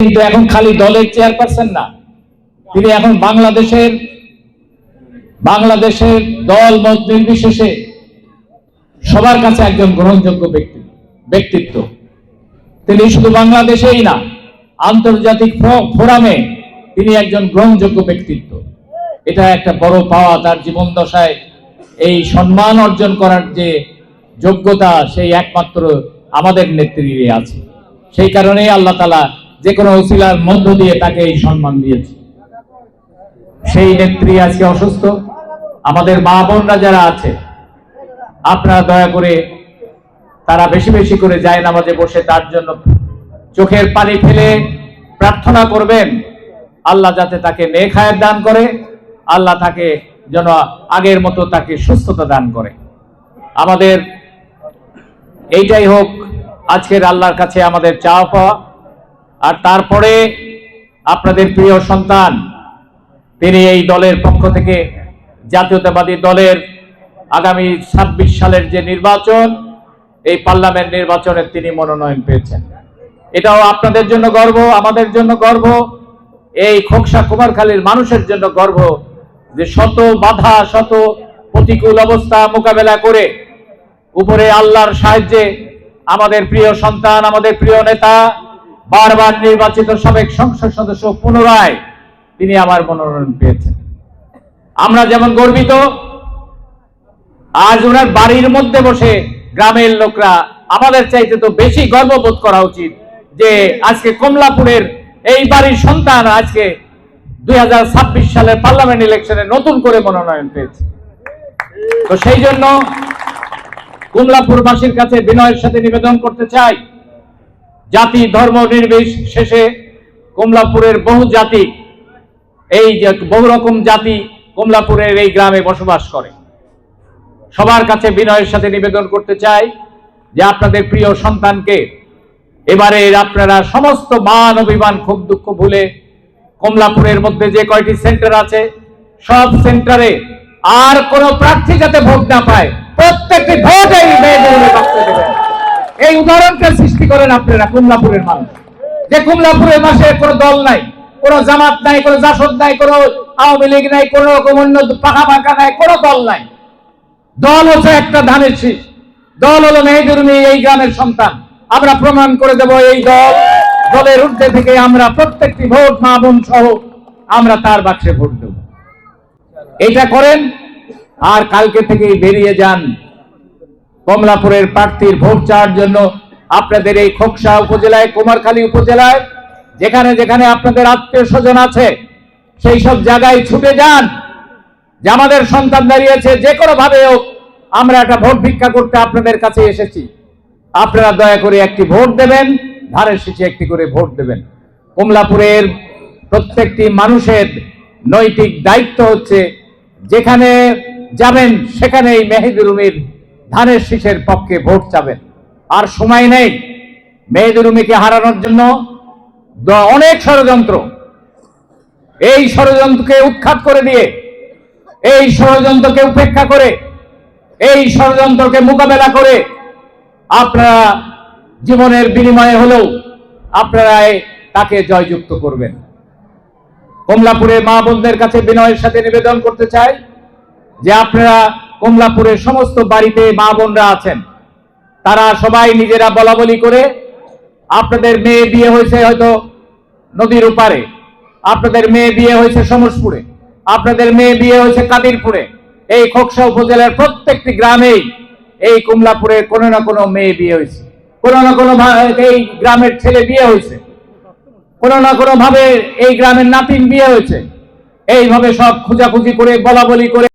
কিন্তু এখন খালি দলের চেয়ারপারসন না। তিনি এখন বাংলাদেশের বাংলাদেশের দল মত নির্বিশেষে সবার কাছে একজন গ্রহণযোগ্য ব্যক্তি, ব্যক্তিত্ব। তিনি শুধু বাংলাদেশেই না, আন্তর্জাতিক ফোরামে তিনি একজন গ্রহণযোগ্য ব্যক্তিত্ব। এটা একটা বড় পাওয়া তার জীবন দশায় এই সম্মান অর্জন করার যে যোগ্যতা, সেই একমাত্র আমাদের নেত্রীরই আছে। সেই কারণেই আল্লাহ তালা যে কোনো ওসিলার মধ্য দিয়ে তাকে এই সম্মান দিয়েছে। সেই নেত্রী আজকে অসুস্থ। আমাদের মা বোনরা যারা আছে, আপনারা দয়া করে তারা বেশি বেশি করে যায় নামাজে বসে, তার জন্য চোখের পানি ফেলে প্রার্থনা করবেন। আল্লাহ যাতে তাকে হায়াত দান করে, আল্লাহ তাকে যেন আগের মতো তাকে সুস্থতা দান করে। আমাদের এইটাই হোক, আজকের আল্লাহর কাছে আমাদের চাওয়া পাওয়া। আর তারপরে আপনাদের প্রিয় সন্তান, তিনি এই দলের পক্ষ থেকে, জাতীয়তাবাদী দলের আগামী ছাব্বিশ সালের যে নির্বাচন, এই পার্লামেন্ট নির্বাচনে তিনি মনোনয়ন পেয়েছেন। এটাও আপনাদের জন্য গর্ব, আমাদের জন্য গর্ব, এই খোকসা কুমারখালীর মানুষের জন্য গর্ব যে শত বাধা, শত প্রতিকূল অবস্থা মোকাবেলা করে উপরে আল্লাহর সাহায্যে আমাদের প্রিয় সন্তান, আমাদের প্রিয় নেতা বারবার নির্বাচিত সাবেক সংসদ সদস্য পুনরায় তিনি আমার মনোনয়ন পেয়েছেন। আমরা যেমন গর্বিত, আজ ওনার বাড়ির মধ্যে বসে গ্রামের লোকরা আমাদের চাইতে তো বেশি গর্ববোধ করা উচিত যে আজকে কমলাপুরের এই বাড়ির সন্তান আজকে দুই সালের পার্লামেন্ট ইলেকশনে নতুন করে মনোনয়ন পেয়েছে। তো সেই জন্য কমলাপুরবাসীর কাছে বিনয়ের সাথে নিবেদন করতে চাই। জাতি ধর্ম নির্বিশেষে কমলাপুরের বহু জাতি, এই যে বহু রকম জাতি কমলাপুরের এই গ্রামে বসবাস করে। সবার কাছে বিনয়ের সাথে নিবেদন করতে চাই যে আপনাদের প্রিয় সন্তানকে এবারে আপনারা সমস্ত মান অভিমান, খুব দুঃখ ভুলে কমলাপুরের মধ্যে যে কয়টি সেন্টার আছে, সব সেন্টারে আর কোন প্রার্থী যাতে ভোট না পায়, প্রত্যেকটি ভোট এই বাঁচতে দেবেন এই উদাহরণটা সৃষ্টি করেন আপনারা, কমলাপুরের মানুষ। যে কমলাপুরের মাসে কোনো দল নাই, কোনো জামাত নাই, কোনো জাসদ নাই, কোনো আওয়ামী লীগ নাই, কোনো রকম অন্য পাকা পাকা নাই, কোনো দল নাই। দল হচ্ছে একটা ধানের শীষ। দল হলো মেহেদুর মেয়ে, এই গ্রামের সন্তান। আমরা প্রমাণ করে দেব এই দল, দলের ঊর্ধ্বে থেকে আমরা প্রত্যেকটি ভোট মা বোন সহ আমরা তার বাক্সে ভোট দেব। এটা করেন, আর কালকে থেকেই বেরিয়ে যান কমলাপুরের প্রার্থীর ভোট চাওয়ার জন্য আপনাদের এই খোকসা উপজেলায়, কুমারখালী উপজেলায়, যেখানে যেখানে আপনাদের আত্মীয় স্বজন আছে, সেই সব জায়গায় ছুটে যান। যে আমাদের সন্তান দাঁড়িয়েছে, যে কোনো ভাবে হোক, আমরা একটা ভোট ভিক্ষা করতে আপনাদের কাছে এসেছি। আপনারা দয়া করে একটি ভোট দেবেন ধানের শীষে একটি করে ভোট দেবেন। কমলাপুরের প্রত্যেকটি মানুষের নৈতিক দায়িত্ব হচ্ছে, যেখানে যাবেন সেখানে এই উমির ধানের শীষের পক্ষে ভোট চাবেন। আর সময় নেই। মেহেদুর উমিকে হারানোর জন্য অনেক ষড়যন্ত্র। এই ষড়যন্ত্রকে উৎখাত করে দিয়ে, এই ষড়যন্ত্রকে উপেক্ষা করে, এই ষড়যন্ত্রকে মোকাবেলা করে আপনারা জীবনের বিনিময়ে হলেও আপনারা তাকে জয়যুক্ত করবেন। কমলাপুরের মা বোনদের কাছে বিনয়ের সাথে নিবেদন করতে চাই যে আপনারা কমলাপুরের সমস্ত বাড়িতে মা বোনরা আছেন। তারা সবাই নিজেরা বলা বলি করে, আপনাদের মেয়ে বিয়ে হয়েছে হয়তো নদীর উপারে আপনাদের মেয়ে বিয়ে হয়েছে সমসপুরে, আপনাদের মেয়ে বিয়ে হয়েছে কাদিরপুরে। এই খোকসা উপজেলার প্রত্যেকটি গ্রামেই এই কমলাপুরে কোনো না কোনো মেয়ে বিয়ে হয়েছে। কোনো না কোনো এই গ্রামের ছেলে বিয়ে হয়েছে। কোনো না কোনো ভাবে এই গ্রামের নাতিন বিয়ে হয়েছে। এইভাবে সব খোঁজাখুঁজি করে বলা বলি করে